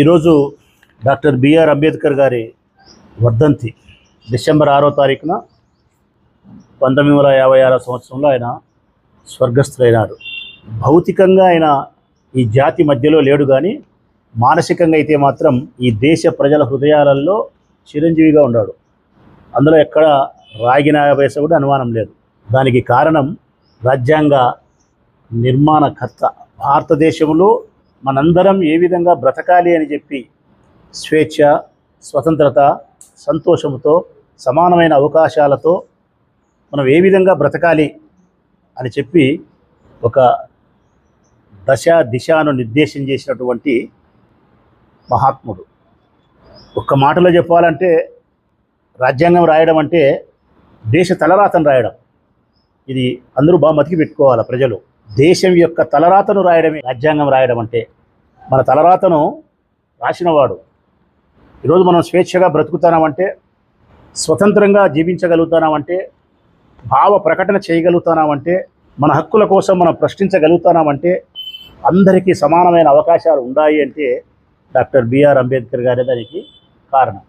ఈరోజు doctor BR Ambedkar గారి వర్ధంతి డిసెంబర్ ఆరో తారీఖున పంతొమ్మిది వందల యాభై ఆరో సంవత్సరంలో ఆయన స్వర్గస్థులైనాడు భౌతికంగా ఆయన ఈ జాతి మధ్యలో లేడు కానీ మానసికంగా అయితే మాత్రం ఈ దేశ ప్రజల హృదయాలలో చిరంజీవిగా ఉన్నాడు. అందులో ఎక్కడ రాగిన వయసు కూడా అనుమానం లేదు. దానికి కారణం రాజ్యాంగ నిర్మాణకర్త భారతదేశంలో మనందరం ఏ విధంగా బ్రతకాలి అని చెప్పి స్వేచ్ఛ స్వతంత్రత సంతోషంతో సమానమైన అవకాశాలతో మనం ఏ విధంగా బ్రతకాలి అని చెప్పి ఒక దశ దిశను నిర్దేశం చేసినటువంటి మహాత్ముడు. ఒక్క మాటలో చెప్పాలంటే రాజ్యాంగం రాయడం అంటే దేశ తలరాతను రాయడం. ఇది అందరూ బాగా మతికి పెట్టుకోవాలి ప్రజలు? దేశం యొక్క తలరాతను రాయడమే రాజ్యాంగం రాయడం అంటే. మన తలరాతను రాసినవాడు. ఈరోజు మనం స్వేచ్ఛగా బ్రతుకుతున్నామంటే స్వతంత్రంగా జీవించగలుగుతున్నామంటే భావ ప్రకటన చేయగలుగుతున్నామంటే మన హక్కుల కోసం మనం ప్రశ్నించగలుగుతున్నామంటే అందరికీ సమానమైన అవకాశాలు ఉన్నాయి అంటే డాక్టర్ బిఆర్ అంబేద్కర్ గారే దానికి కారణం.